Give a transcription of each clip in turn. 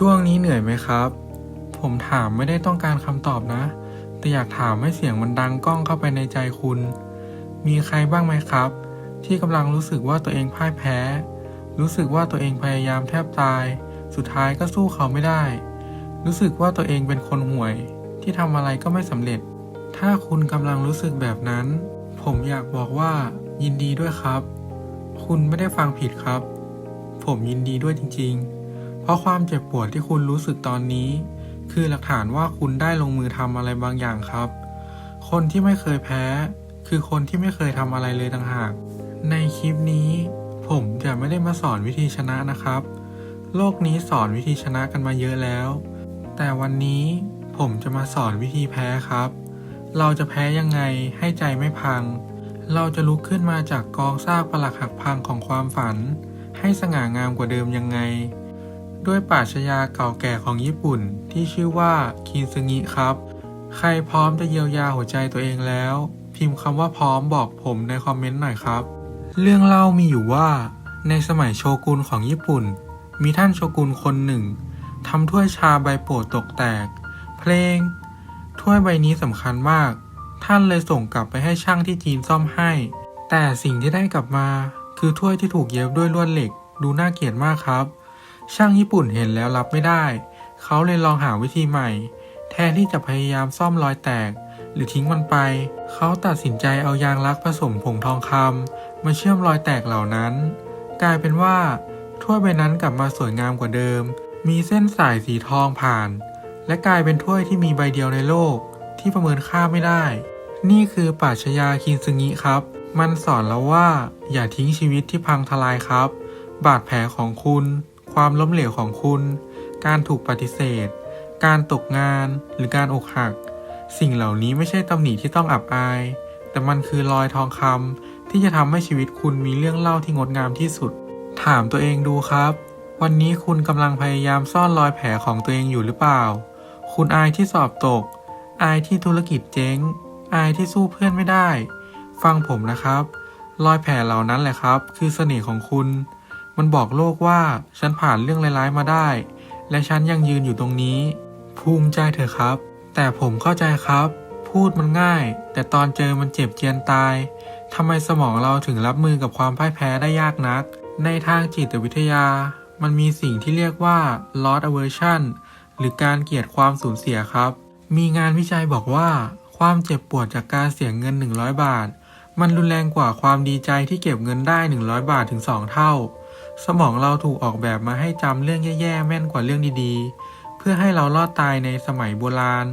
ช่วงนี้เหนื่อยไหมครับ ผมถามไม่ได้ต้องการคำตอบนะ แต่อยากถามให้เสียงมันดังก้องเข้าไปในใจคุณ มีใครบ้างไหมครับ ที่กำลังรู้สึกว่าตัวเองพ่ายแพ้ รู้สึกว่าตัวเองพยายามแทบตาย สุดท้ายก็สู้เขาไม่ได้ รู้สึกว่าตัวเองเป็นคนห่วย ที่ทำอะไรก็ไม่สำเร็จ ถ้าคุณกำลังรู้สึกแบบนั้น ผมอยากบอกว่า ยินดีด้วยครับ คุณไม่ได้ฟังผิดครับ ผมยินดีด้วยจริง ๆ เพราะความเจ็บปวดที่คุณรู้สึกตอนนี้ คือหลักฐานว่าคุณได้ลงมือทำอะไรบางอย่างครับ คนที่ไม่เคยแพ้ คือคนที่ไม่เคยทำอะไรเลยต่างหาก ในคลิปนี้ ผมจะไม่ได้มาสอนวิธีชนะนะครับ โลกนี้สอนวิธีชนะกันมาเยอะแล้ว แต่วันนี้ผมจะมาสอนวิธีแพ้ครับ เราจะแพ้ยังไงให้ใจไม่พัง เราจะลุกขึ้นมาจากกองซากปลักหักพังของความฝัน ให้สง่างามกว่าเดิมยังไง ด้วยปราชญาเก่าแก่ของญี่ปุ่นที่ชื่อว่าคินซึงิครับ ใครพร้อมจะเยียวยาหัวใจตัวเองแล้ว พิมพ์คำว่าพร้อมบอกผมในคอมเมนต์หน่อยครับ เรื่องเล่ามีอยู่ว่า ในสมัยโชกุนของญี่ปุ่น มีท่านโชกุนคนหนึ่งทำถ้วยชาใบโปรดตกแตก เพลง ถ้วยใบนี้สำคัญมาก ท่านเลยส่งกลับไปให้ช่างที่จีนซ่อมให้ แต่สิ่งที่ได้กลับมา คือถ้วยที่ถูกเย็บด้วยลวดเหล็ก ดูน่าเกลียดมากครับ ช่างญี่ปุ่นเห็นแล้วรับไม่ได้ เขาเลยลองหาวิธีใหม่ แทนที่จะพยายามซ่อมรอยแตก หรือทิ้งมันไป เขาตัดสินใจเอายางลักผสมผงทองคำมาเชื่อมรอยแตกเหล่านั้น กลายเป็นว่าถ้วยใบนั้นกลับมาสวยงามกว่าเดิม มีเส้นสายสีทองผ่าน และกลายเป็นถ้วยที่มีใบเดียวในโลก ที่ประเมินค่าไม่ได้ นี่คือปราชญาคินซึงิครับ มันสอนเราว่า อย่าทิ้งชีวิตที่พังทลายครับ บาดแผลของคุณ ความล้มเหลวของคุณ การถูกปฏิเสธ การตกงาน หรือการอกหัก สิ่งเหล่านี้ไม่ใช่ตำหนิที่ต้องอับอาย แต่มันคือรอยทองคำที่จะทำให้ชีวิตคุณมีเรื่องเล่าที่งดงามที่สุด ถามตัวเองดูครับ วันนี้คุณกำลังพยายามซ่อนรอยแผลของตัวเองอยู่หรือเปล่า คุณอายที่สอบตก อายที่ธุรกิจเจ๊ง อายที่สู้เพื่อนไม่ได้ ฟังผมนะครับ รอยแผลเหล่านั้นแหละครับ คือเสน่ห์ของคุณ มันบอกโลกว่าฉันผ่านเรื่องร้ายๆมาได้ และฉันยังยืนอยู่ตรงนี้ ภูมิใจเถอะครับ แต่ผมเข้าใจครับ พูดมันง่าย แต่ตอนเจอมันเจ็บเจียนตายทำไมสมองเราถึงรับมือกับความพ่ายแพ้ได้ยากนัก ในทางจิตวิทยา มันมีสิ่งที่เรียกว่า loss aversion หรือการเกลียดความสูญเสียครับ มีงานวิจัยบอกว่าความเจ็บปวดจากการเสียเงิน 100 บาท มันรุนแรงกว่าความดีใจที่เก็บเงินได้ 100 บาทถึง 2 เท่า สมองเราถูกออกแบบมาให้จำเรื่องแย่ๆแม่นกว่าเรื่องดีๆ เพื่อให้เรารอดตายในสมัยโบราณ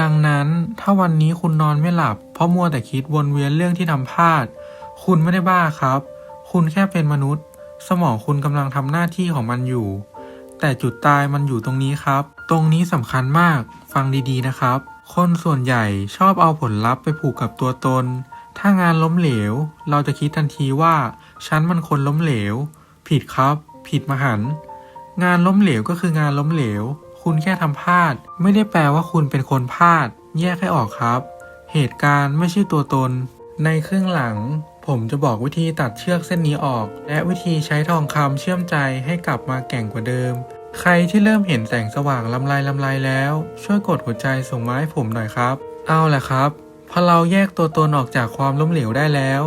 ดังนั้นถ้าวันนี้คุณนอนไม่หลับ เพราะมัวแต่คิดวนเวียนเรื่องที่ทำพลาด คุณไม่ได้บ้าครับ คุณแค่เป็นมนุษย์ สมองคุณกำลังทำหน้าที่ของมันอยู่ แต่จุดตายมันอยู่ตรงนี้ครับ ตรงนี้สำคัญมากฟังดีๆนะครับ คนส่วนใหญ่ชอบเอาผลลัพธ์ไปผูกกับตัวตน ถ้างานล้มเหลว เราจะคิดทันทีว่าฉันมันคนล้มเหลว ผิดครับ ผิดมหัน งานล้มเหลวก็คืองานล้มเหลว คุณแค่ทำพลาด ไม่ได้แปลว่าคุณเป็นคนพลาด แยกให้ออกครับ เหตุการณ์ไม่ใช่ตัวตน ในครึ่งหลัง ผมจะบอกวิธีตัดเชือกเส้นนี้ออก และวิธีใช้ทองคำเชื่อมใจให้กลับมาแก่งกว่าเดิม ใครที่เริ่มเห็นแสงสว่างลำลายลำลายแล้ว ช่วยกดหัวใจส่งมาให้ผมหน่อยครับ เอาแหละครับพอเราแยกตัวตนออกจากความล้มเหลวได้แล้ว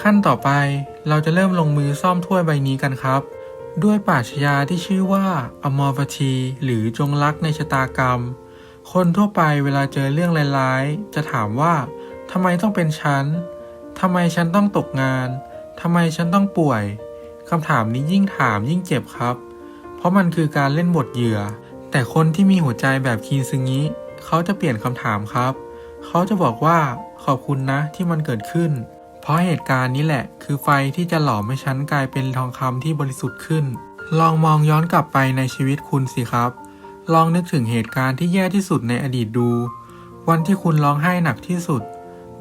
ขั้นต่อไป เราจะเริ่มลงมือซ่อมถ้วยใบนี้กันครับ ด้วยปราชญาที่ชื่อว่าอมอฟชีหรือจงรักในชะตากรรม คนทั่วไปเวลาเจอเรื่องร้ายๆ จะถามว่าทำไมต้องเป็นฉันทำไมฉันต้องตกงานทำไมฉันต้องป่วยคำถามนี้ยิ่งถามยิ่งเจ็บครับ เพราะมันคือการเล่นบทเหยื่อ แต่คนที่มีหัวใจแบบคีนซึงิเขาจะเปลี่ยนคำถามครับ เขาจะบอกว่าขอบคุณนะที่มันเกิดขึ้น เพราะเหตุการณ์นี้แหละ คือไฟที่จะหล่อมให้ฉันกลายเป็นทองคำที่บริสุทธิ์ขึ้น ลองมองย้อนกลับไปในชีวิตคุณสิครับ ลองนึกถึงเหตุการณ์ที่แย่ที่สุดในอดีตดู วันที่คุณร้องไห้หนักที่สุด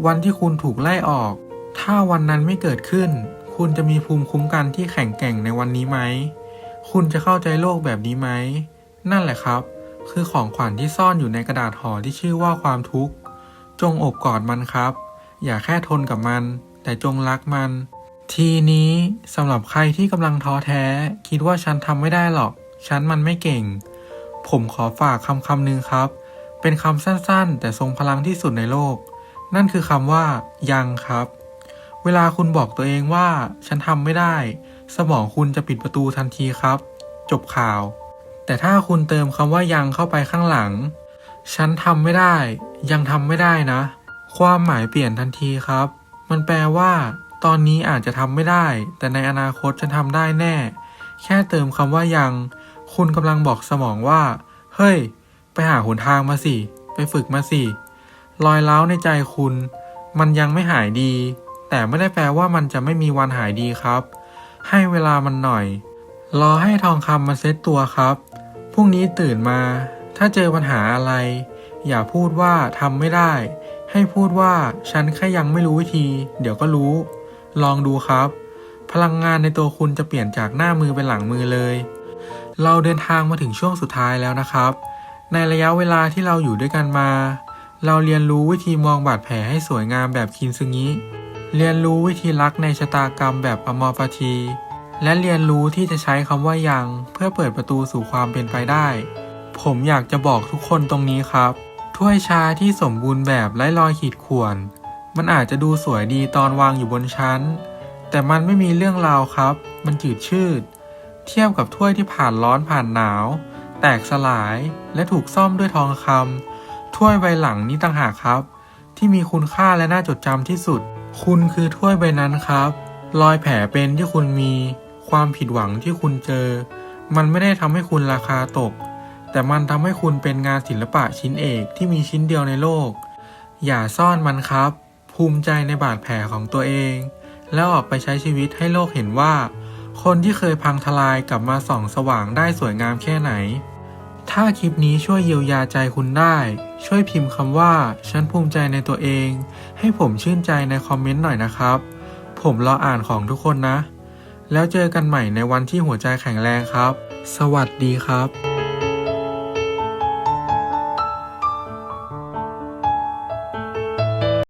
วันที่คุณถูกไล่ออก ถ้าวันนั้นไม่เกิดขึ้น คุณจะมีภูมิคุ้มกันที่แข็งแกร่งในวันนี้ไหม คุณจะเข้าใจโลกแบบนี้ไหม นั่นแหละครับ คือของขวัญที่ซ่อนอยู่ในกระดาษห่อที่ชื่อว่าความทุกข์ จงอบกอดมันครับ อย่าแค่ทนกับมัน แต่จงรักมัน ทีนี้สำหรับใครที่กำลังท้อแท้ คิดว่าฉันทำไม่ได้หรอก ฉันมันไม่เก่ง ผมขอฝากคำคำหนึ่งครับ เป็นคำสั้นๆ แต่ทรงพลังที่สุดในโลก นั่นคือคำว่า ยังครับ เวลาคุณบอกตัวเองว่า ฉันทำไม่ได้ สมองคุณจะปิดประตูทันทีครับ จบข่าว แต่ถ้าคุณเติมคำว่ายังเข้าไปข้างหลัง ฉันทำไม่ได้ ยังทำไม่ได้นะ ความหมายเปลี่ยนทันทีครับ มันแปลว่า ตอนนี้อาจจะทำไม่ได้ แต่ในอนาคตฉันทำได้แน่ แค่เติมคำว่ายัง คุณกำลังบอกสมองว่า เฮ้ย ไปหาหนทางมาสิ ไปฝึกมาสิ รอยร้าวในใจคุณ มันยังไม่หายดี แต่ไม่ได้แปลว่ามันจะไม่มีวันหายดีครับ ให้เวลามันหน่อย รอให้ทองคำมันเซ็ตตัวครับ พรุ่งนี้ตื่นมา ถ้าเจอปัญหาอะไร อย่าพูดว่าทำไม่ได้ ให้พูดว่าฉันแค่ยังไม่รู้วิธี เดี๋ยวก็รู้ ลองดูครับ พลังงานในตัวคุณจะเปลี่ยนจากหน้ามือเป็นหลังมือเลย เราเดินทางมาถึงช่วงสุดท้ายแล้วนะครับ ในระยะเวลาที่เราอยู่ด้วยกันมา เราเรียนรู้วิธีมองบาดแผลให้สวยงามแบบคินซึงิเรียนรู้วิธีรักในชะตากรรมแบบอมอปาที และเรียนรู้ที่จะใช้คำว่ายัง เพื่อเปิดประตูสู่ความเป็นไปได้ ผมอยากจะบอกทุกคนตรงนี้ครับ ถ้วยชาที่สมบูรณ์แบบไร้รอยขีดข่วน มันอาจจะดูสวยดีตอนวางอยู่บนชั้น แต่มันไม่มีเรื่องราวครับ มันจืดชืด เทียบกับถ้วยที่ผ่านร้อนผ่านหนาว แตกสลายและถูกซ่อมด้วยทองคำถ้วยใบหลังนี้ต่างหากครับ ที่มีคุณค่าและน่าจดจำที่สุด คุณคือถ้วยใบนั้นครับ รอยแผลเป็นที่คุณมี ความผิดหวังที่คุณเจอ มันไม่ได้ทำให้คุณราคาตก แต่มันทำให้คุณเป็นงานศิลปะชิ้นเอกที่มีชิ้นเดียวในโลก อย่าซ่อนมันครับ ภูมิใจในบาดแผลของตัวเอง แล้วออกไปใช้ชีวิตให้โลกเห็นว่า คนที่เคยพังทลายกลับมาส่องสว่างได้สวยงามแค่ไหน ถ้าคลิปนี้ช่วยเยียวยาใจคุณได้ ช่วยพิมพ์คำว่า ฉันภูมิใจในตัวเอง ให้ผมชื่นใจในคอมเมนต์หน่อยนะครับ ผมรออ่านของทุกคนนะ แล้วเจอกันใหม่ในวันที่หัวใจแข็งแรงครับ สวัสดีครับ